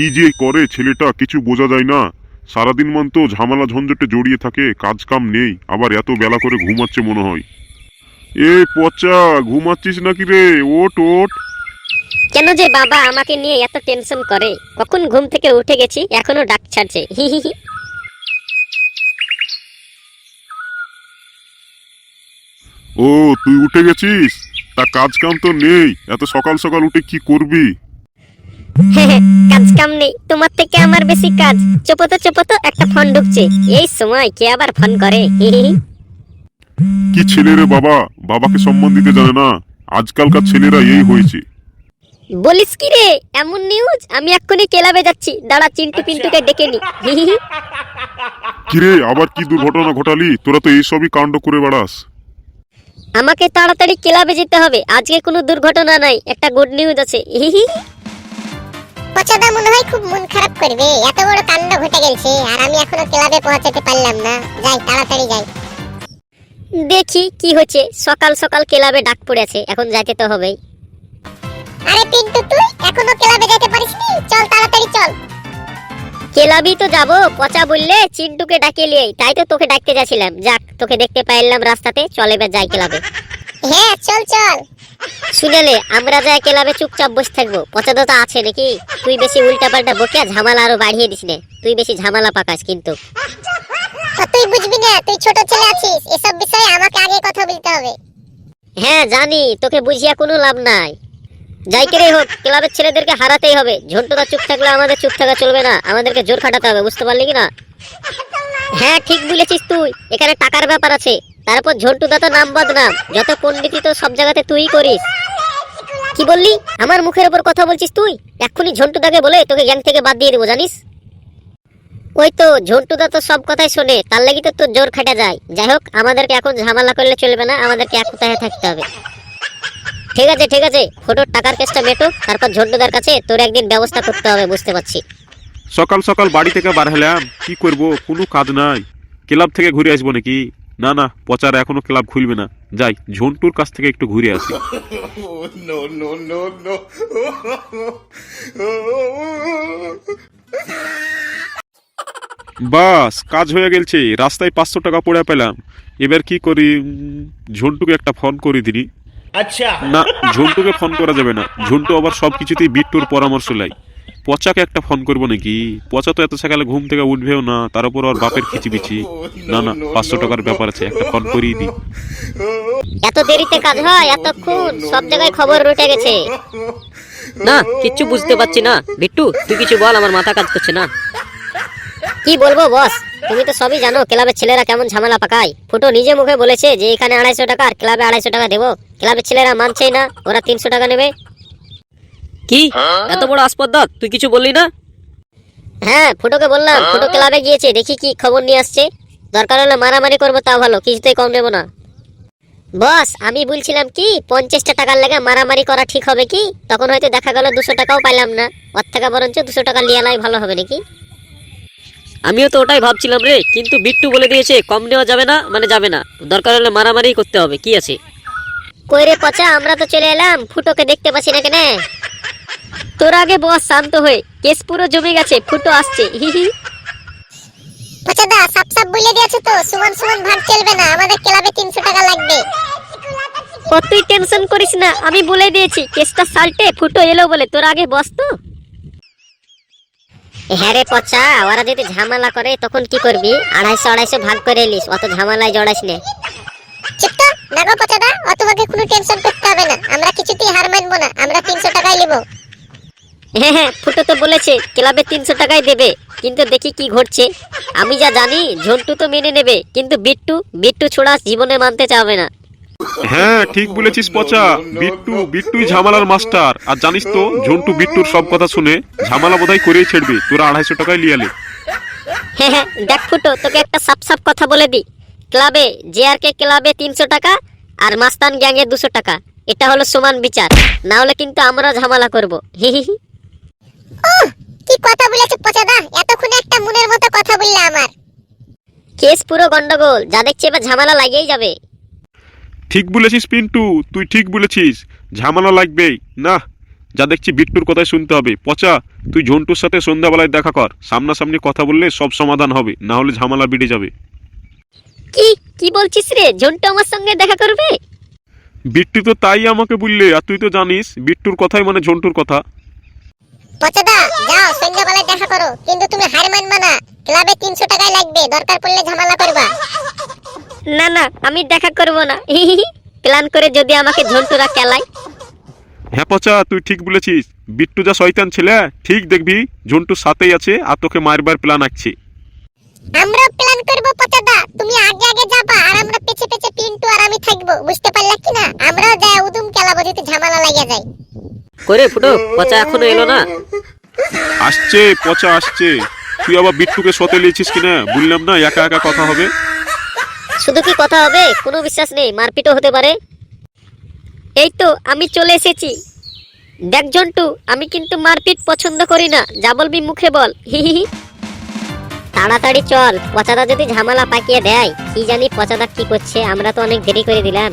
কি যে করে ছেলেটা কিছু বোঝা যায় না। সারাদিন মান তো ঝামেলা ঝঞ্ঝটে জড়িয়ে থাকে কাজ কাম নেই আবার এত বেলা করে ঘুমাচ্ছে মনে হয়। এ পচা ঘুমাচ্ছিস নাকি রে? ওট ওট। কেন যে বাবা আমাকে নিয়ে এত টেনশন করে? কখন ঘুম থেকে উঠে গেছি এখনও ডাক ছাড়ছে। হি হি হি। ও তুই উঠে গেছিস? তা কাজ কাম তো নেই এত সকাল সকাল উঠে কি করবি? কাজ কাম নেই। তোমার থেকে আমার বেশি কাজ। চোপতো চোপতো একটা ফোন ঢুকছে। এই সময় কে আবার ফোন করে। কি ছেলে রে বাবা? বাবাকে সম্মান দিতে জানে না। আজকালকার ছেলেরা এই হয়েছে। বলিস কি রে? এমন নিউজ আমি এক্ষুনি কেলাবে যাচ্ছি। দাঁড়া চিন্টু পিন্টুকে ডেকে নি। আবার কি দুর্ঘটনা ঘটালি? তোরা তো এইসবই কাণ্ড করে বেড়াস। আমাকে তাড়াতাড়ি ক্লাবে যেতে হবে। আজকে কোনো দুর্ঘটনা নাই। একটা গুড নিউজ আছে। পচাদা মনে হয় খুব মন খারাপ করবে। এত বড় কাণ্ড ঘটে গেছে আর আমি এখনও ক্লাবে পৌঁছাতে পারলাম না। যাই তাড়াতাড়ি যাই। দেখি কি হচ্ছে। সকাল সকাল ক্লাবে ডাক পড়েছে এখন যাইতে তো হবেই। আরে পিন্টু তুই এখনও ক্লাবে যেতে পারিসনি? চল তাড়াতাড়ি চল। কেলাবি তো যাব পচা বললে চিন্টুকে ডাকে লিয়ে তাই তো তোকে ডাকতে যাচ্ছিলাম। যাক তোকে দেখতে পাইলাম রাস্তাতে চল এবার যাই ক্লাবে। হ্যাঁ চল চল। শুনেলে আমরা যাই ক্লাবে চুপচাপ বসে থাকব। পচা তো আছে নাকি? তুই বেশি উল্টা পাল্টা বকে ঝামেলা আরও বাড়িয়ে দিস নে। তুই বেশি ঝামেলা পাকাস কিন্তু। তুই বুঝবি না তুই ছোট ছেলে আছিস এসব বিষয়ে আমাকে আগে কথা বলতে হবে। হ্যাঁ জানি তোকে বুঝিয়া কোনো লাভ নাই। যাই করে হোক ক্লাবের ছেলেদেরকে হারাতেই হবে। ঝন্টুদা চুপ থাকলে আমাদের চুপ থাকা চলবে না আমাদেরকে জোর খাটাতে হবে বুঝতে পারলি কি না? হ্যাঁ ঠিক বলেছিস তুই এখানে টাকার ব্যাপার আছে। তারপর ঝন্টুদা তো নাম বদনাম যত পণ্ডিতি তো সব জায়গাতে তুই করিস। কি বললি? আমার মুখের উপর কথা বলছিস তুই? এক্ষুনি ঝন্টুদাকে বলে তোকে গ্যাং থেকে বাদ দিয়ে দেবো, জানিস? ওই তো, ঝন্টুদা তো সব কথাই শোনে, তার লাগি তো তোর জোর খাটা যায়। যাই হোক, আমাদেরকে এখন ঝামেলা করলে চলবে না, আমাদেরকে এক কোথায় থাকতে হবে। ঠিক আছে ঠিক আছে, ফটোর টাকার কেসটা মেটো, তারপর ঝন্টুদার কাছে তোর একদিন ব্যবস্থা করতে হবে, বুঝতে পারছি। সকাল সকাল বাড়ি থেকে বার হলাম, কি করব, কোনো কাজ নাই। ক্লাব থেকে ঘুরে আসব নাকি? না না পচার এখনও ক্লাব খুলবে না। যাই ঝন্টুর কাছ থেকে একটু ঘুরে আসি। বাস কাজ হয়ে গেছে রাস্তায় পাঁচশো টাকা পড়ে পেলাম। এবার কি করি? ঝন্টুকে একটা ফোন করে দিলি আচ্ছা। না ঝন্টুকে ফোন করা যাবে না। ঝন্টু আবার সব কিছুতেই বিট্টুর পরামর্শ লাই। পচাকে একটা ফোন করব নাকি? পচা তো এত সকালে ঘুম থেকে উঠবেও না তার উপর ওর বাপের খিচিবিচি। না না পাঁচশো টাকার ব্যাপার আছে একটা ফোন করিয়ে দিই। এত দেরিতে কাজ হয় এতক্ষণ সব জায়গায় খবর রটে গেছে। না কিচ্ছু বুঝতে পারছি না। বিট্টু তুই কিছু বল আমার মাথা কাজ করছে না। কি বলব বস? তুমি তো সবই জানো ক্লাবের ছেলেরা কেমন ঝামেলা পাকায়। ফুটো নিজে মুখে বলেছে যে এখানে আড়াইশো টাকা আর ক্লাবে আড়াইশো টাকা দেবো। ক্লাবের ছেলেরা মানছেই না ওরা তিনশো টাকা নেবে। কি? এত বড় আসপদ্দা তুই কিছু বললি না? হ্যাঁ ফুটোকে বললাম ফুটো ক্লাবে গিয়েছে দেখি কি খবর নিয়ে আসছে। দরকার হলে মারামারি করব তা ভালো কিছুতেই কম নেব না। বস আমি বলছিলাম কি পঞ্চাশটা টাকার লেগে মারামারি করা ঠিক হবে কি? তখন হয়তো দেখা গেল দুশো টাকাও পাইলাম না। ওর থেকে বরঞ্চ দুশো টাকা লিয়ালাই ভালো হবে নাকি? আমিও তো ওটাই ভাবছিলাম রে কিন্তু বিট্টু বলে দিয়েছে কম নেওয়া যাবে না মানে যাবে না। দরকার হলে মারামারি করতে হবে কি আছে? কই রে পচা আমরা তো চলে এলাম ফুটোকে দেখতে পাচ্ছি না কেন? তোর আগে বস শান্ত হয়ে। কেস পুরো জমে গেছে ফুটো আসছে হি হি। পচাদা সাপ সাপ বলে দিয়েছে তো সুমন সুমন ভাগ চলবে না আমাদের ক্লাবে তিনশো টাকা লাগবে। ও তুই টেনশন করিস না আমি বলে দিয়েছি কেসটা সাল্টে ফুটো এলো বলে তোর আগে বস তো। হ্যাঁ রে পচা ওরা যদি ঝামেলা করে তখন কি করবি? আড়াইশো আড়াইশো ভাগ করে এলিস অত ঝামেলায় জড়াইস নে। চুপ তো দেখো পচাদা ও তোমাকে কোনো টেনশন করতে হবে না আমরা কিছুতেই হার মানবো না আমরা তিনশো টাকাই নেব। হ্যাঁ হ্যাঁ ফুটো তো বলেছে ক্লাবে তিনশো টাকাই দেবে। কিন্তু দেখি কি ঘটছে। আমি যা জানি ঝন্টু তো মেনে নেবে। কিন্তু বিট্টু বিট্টু ছোড়া জীবনে মানতে চাবে না। হ্যাঁ ঠিক বলেছিস পচা। বিট্টু বিট্টুই ঝামেলার মাস্টার। আর জানিস তো ঝন্টু বিট্টুর সব কথা শুনে ঝামেলা বোধহয় করেই ছেড়বে। তোরা আড়াইশো টাকায় লিয়ালে হ্যাঁ হ্যাঁ দেখ ফুটো তোকে একটা সাপ সাপ কথা বলে দি ক্লাবে যে আর কে ক্লাবে তিনশো টাকা আর মাস্তান গ্যাংয়ে দুশো টাকা। এটা হলো সমান বিচার। না হলে কিন্তু আমরা ঝামেলা করব। হি হি হি। ওহ কি কথা বলেছে পচাদা এতক্ষণে একটা মনের মতো কথা বললে আমার। কেস পুরো গন্ডগোল যা দেখছি এবার ঝামেলা লাগিয়েই যাবে। ঠিক বলেছিস পিন্টু তুই ঠিক বলেছিস। ঝামেলা লাগবেই। না যা দেখছি বিট্টুর কথাই শুনতে হবে। পচা তুই ঝন্টুর সাথে সন্ধ্যাবেলায় দেখা কর। সামনাসামনি কথা বললে সব সমাধান হবে না হলে ঝামেলা বেড়ে যাবে। কি কি বলছিস রে? ঝন্টু আমার সঙ্গে দেখা করবে? বিট্টু তো তাই আমাকে বললে আর তুই তো জানিস বিট্টুর কথাই মানে ঝন্টুর কথা। পচাদা যাও সন্ধ্যাবেলায় দেখা করো। কিন্তু তুমি হার মানবা না। ক্লাবে তিনশো টাকাই লাগবে দরকার পড়লে ঝামেলা করবা। না না আমি দেখা করব না। প্ল্যান করে যদি আমাকে ঝন্টুরা কেলায় হ্যাঁ পচা তুই ঠিক বলেছিস। বিট্টু যা শয়তান ছেলে ঠিক দেখবি ঝন্টুর সাথেই আছে আর তোকে মারবার প্ল্যান আঁকছে। আমরা প্ল্যান করব পচাদা। তুমি আগে আগে যাবা আর আমরা পেছে পেছে পিন্টু আর আমি থাকব। বুঝতে পারলে কি না? আমরাও যাই উদুম খেলাবো যদি ঝামেলা লাগিয়ে যায়। করে ফুটো পচা এখনও এলো না? আসছে পচা আসছে। তুই আবার বিট্টুকে সতে লিয়েছিস কিনা? বললাম না একা একা কথা হবে। শুধু কি কথা হবে? কোনো বিশ্বাস নেই মারপিটও হতে পারে। এই তো আমি চলে এসেছি। দেখ জন্টু আমি কিন্তু মারপিট পছন্দ করি না। যা বলবি মুখে বল। হিহিহি তাড়াতাড়ি চল পচাদা যদি ঝামেলা পাকিয়ে দেয় কি জানি পচাদা কি করছে আমরা তো অনেক দেরি করে দিলাম।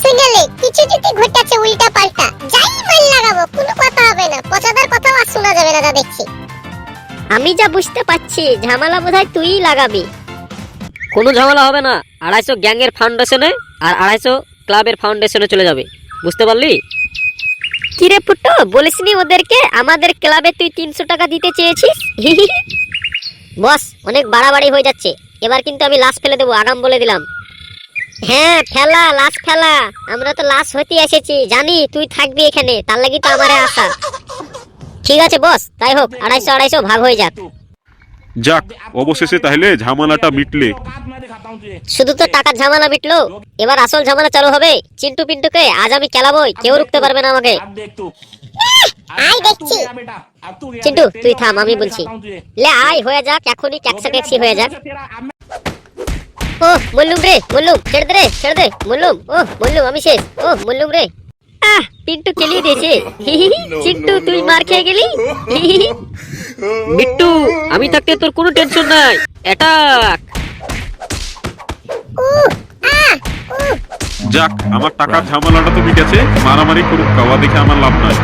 শুনলে কিছু যদি ঘটেছে উল্টা পাল্টা যাই মাল লাগাবো কোনো কথা হবে না। পচাদার শোনা যাবে না যা দেখছি। আমি যা বুঝতে পারছি ঝামেলা বোধহয় তুইই লাগাবি। কোনো ঝামেলা হবে না আড়াইশো গ্যাংয়ের ফাউন্ডেশনে আর আড়াইশো ক্লাবের ফাউন্ডেশনে চলে যাবে। বুঝতে পারলি? কিরে ফুটো বলিসনি ওদেরকে আমাদের ক্লাবে তুই তিনশো টাকা দিতে চেয়েছিস? বস অনেক বাড়াবাড়ি হয়ে যাচ্ছে। এবার কিন্তু আমি লাশ ফেলে দেবো আগাম বলে দিলাম। হ্যাঁ ফেলা লাশ ফেলা। আমরা তো লাশ হতে এসেছি। জানি তুই থাকবি এখানে তার লাগি তো আমারে আসা ঠিক আছে বস। তাই হোক আড়াইশো আড়াইশো ভাগ হয়ে যাক। যাক অবশেষে তাহলে ঝামেলাটা মিটলে। শুধু তো টাকার ঝামেলা মিটলো এবার আসল ঝামেলা চালু হবে। চিন্টু পিন্টুকে আজ আমি খেলাবই কেউ রুখতে পারবে না আমাকে। আই দেখছি। চিন্টু তুই থাম আমি বলছি। লে আয় হয়ে যাক এখনই ট্যাক্সা ট্যাক্সি হয়ে যাক। ও মল্লুম রে মল্লুম ছেড়ে দে রে ছেড়ে দে মল্লুম ও মল্লুম আমি শেষ। ও মল্লুম রে। আহ পিন্টু কেলিয়ে দিয়েছে। চিন্টু তুই মার খেয়ে গেলি? বিট্টু আমি থাকতে তোর কোনো টেনশন নাই। অ্যাটাক যাক আমার টাকার ঝামেলাটা তো মিটেছে। মারামারি করুক কাওয়া দেখে আমার লাভ নাই।